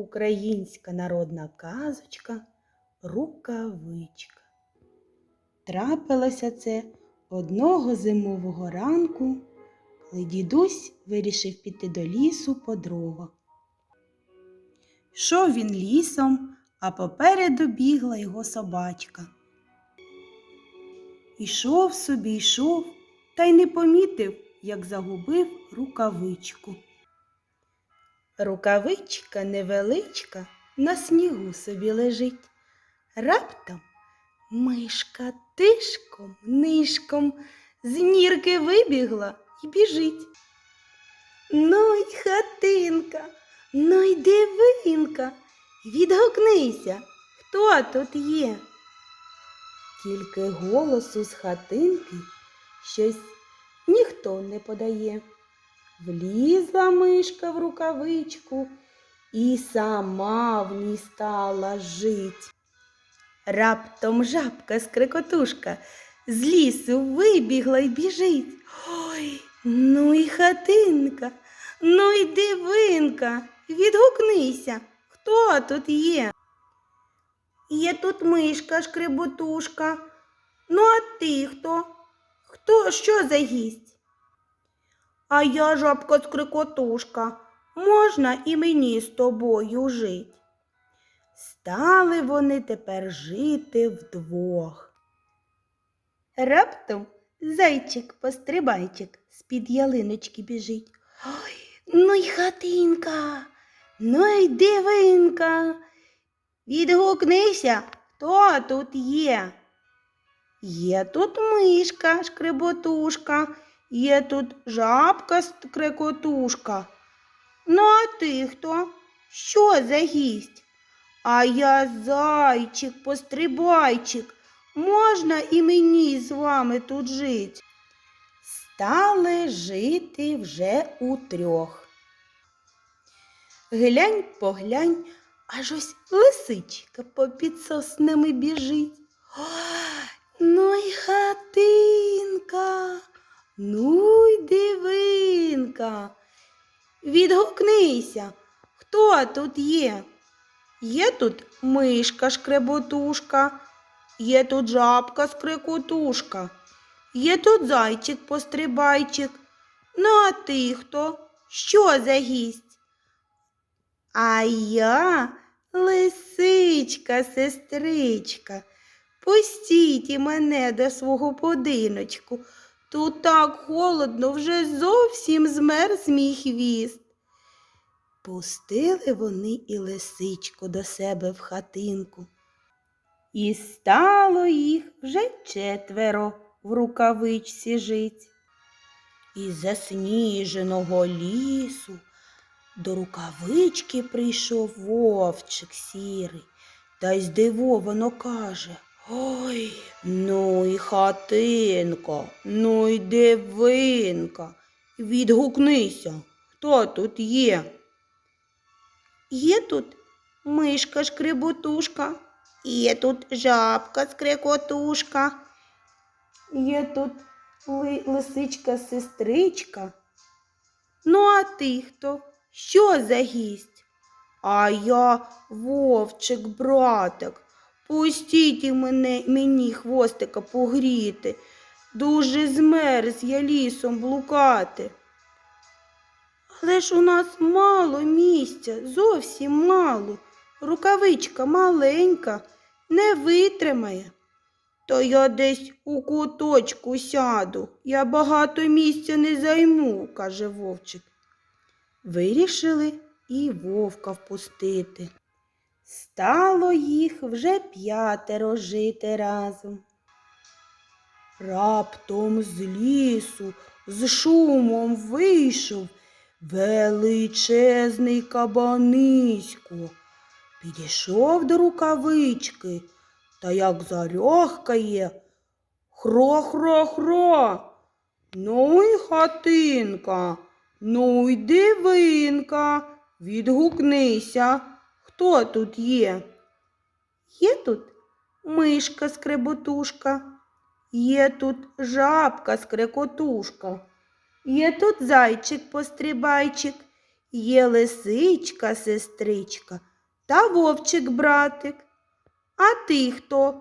Українська народна казочка Рукавичка. Трапилося це одного зимового ранку, коли дідусь вирішив піти до лісу по дрова. Йшов він лісом, а попереду бігла його собачка. Ішов собі, йшов, та й не помітив, як загубив рукавичку. Рукавичка невеличка на снігу собі лежить. Раптом мишка тишком, нишком з нірки вибігла і біжить. Ну й хатинка, ну й дивинка, відгукнися, хто тут є? Тільки голосу з хатинки щось ніхто не подає. Влізла мишка в рукавичку і сама в ній стала жить. Раптом жабка скрикотушка з лісу вибігла й біжить. Ой, ну й хатинка, ну й дивинка, відгукнися, хто тут є? Є тут мишка шкреботушка. Ну, а ти хто? Хто що за гість? А я жабка скрикотушка. Можна і мені з тобою жить. Стали вони тепер жити вдвох. Раптом зайчик пострибайчик з-під ялиночки біжить. Ой, ну й хатинка, ну й дивинка. Відгукнися, хто тут є? Є тут мишка, шкреботушка, є тут жабка скрекотушка. Ну, а ти хто? Що за гість? А я зайчик, пострибайчик. Можна і мені з вами тут жить? Стали жити вже утрьох. Глянь, поглянь, аж ось лисичка попід соснами біжить. О, ну й хатинка, дивинка. Відгукнися, хто тут є? Є тут мишка шкреботушка, є тут жабка скрикотушка, є тут зайчик пострибайчик. Ну, а ти хто? Що за гість? А я лисичка, сестричка. Пустіть мене до свого будиночку. Тут так холодно, вже зовсім змерз мій хвіст. Пустили вони і лисичку до себе в хатинку. І стало їх вже четверо в рукавичці жить. Із засніженого лісу до рукавички прийшов вовчик сірий та й здивовано каже Ой, ну й хатинка, ну й дивинка. Відгукнися, хто тут є? Є тут мишка шкреботушка, є тут жабка скрекотушка, є тут ли- лисичка сестричка. Ну, а ти хто? Що за гість? А я вовчик, братик. Пустіть мене, мені хвостика погріти. Дуже змерз я лісом блукати. Але ж у нас мало місця, зовсім мало. Рукавичка маленька, не витримає. То я десь у куточку сяду, я багато місця не займу, каже вовчик. Вирішили і вовка впустити. Стало їх вже п'ятеро жити разом. Раптом з лісу з шумом вийшов величезний кабанисько. Підійшов до рукавички та як зарьохкає. Хро-хро-хро. Ну й хатинка, ну й дивинка. Відгукнися, хто тут є? Є тут мишка скреботушка, є тут жабка скрекотушка, є тут зайчик пострибайчик, є лисичка сестричка. та вовчик братик. А ти хто?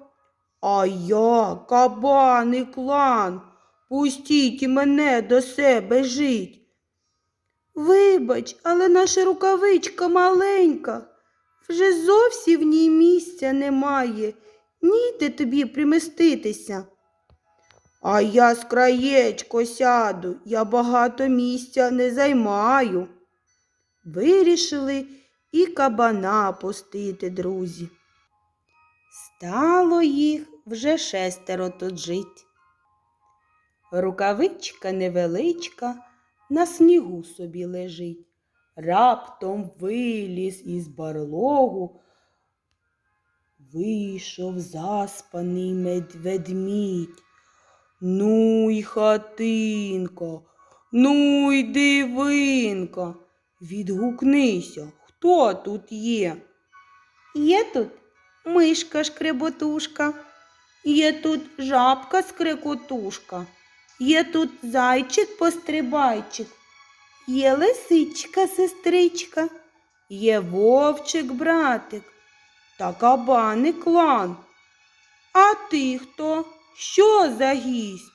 А я кабаний клан. Пустіть мене до себе жить. Вибач, але наша рукавичка маленька. Вже зовсім в ній місця немає. Ніде тобі приміститися. А я з краєчко сяду, я багато місця не займаю. Вирішили і кабана пустити, друзі. Стало їх вже шестеро тут жить. Рукавичка невеличка на снігу собі лежить. Раптом виліз із барлогу, вийшов заспаний мед- ведмідь. Ну й хатинка, ну й дивинка. Відгукнися, хто тут є? Є тут мишка шкреботушка, є тут жабка скрекотушка, є тут зайчик пострибайчик, є лисичка сестричка, є вовчик братик та кабаник клан. А ти хто? Що за гість?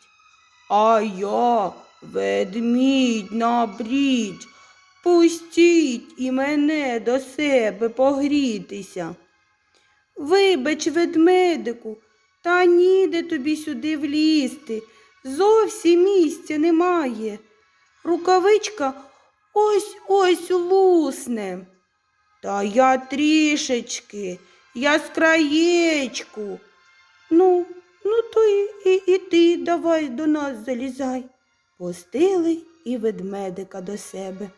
А я ведмідь на брідж. Пустіть і мене до себе погрітися. Вибач, ведмедику, та ніде тобі сюди влізти. Зовсім місця немає. Рукавичка ось ось лусне. Та я трішечки, я з краєчку. Ну, ну то і, і, і ти давай до нас залізай. Пустили і ведмедика до себе.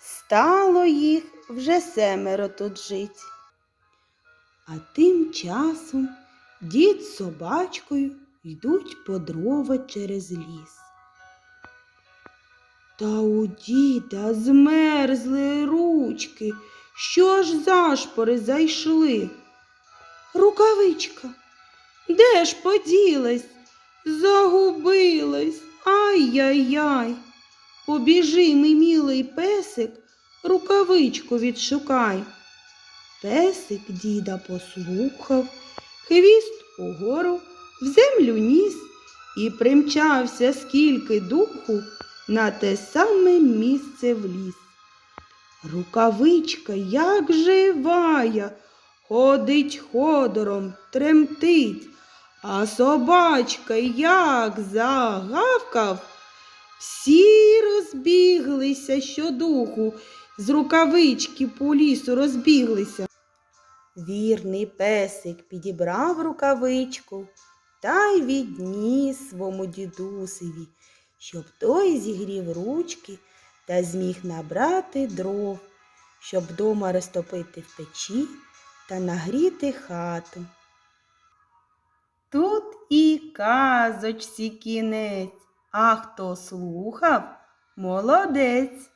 Стало їх вже семеро тут жить. А тим часом дід з собачкою йдуть по дрова через ліс. Та у діда змерзли ручки, що ж зашпори зайшли. Рукавичка, де ж поділась? Загубилась. Ай-яй-яй. Побіжи, мій мілий песик, рукавичку відшукай. Песик діда послухав, хвіст угору, в землю ніс і примчався скільки духу на те саме місце в ліс. Рукавичка, як живая, ходить ходором, тремтить, а собачка як загавкав. Всі розбіглися щодуху, з рукавички по лісу розбіглися. Вірний песик підібрав рукавичку та й відніс свому дідусеві, щоб той зігрів ручки та зміг набрати дров, щоб дома розтопити в печі та нагріти хату. Тут і казочці кінець, а хто слухав, молодець.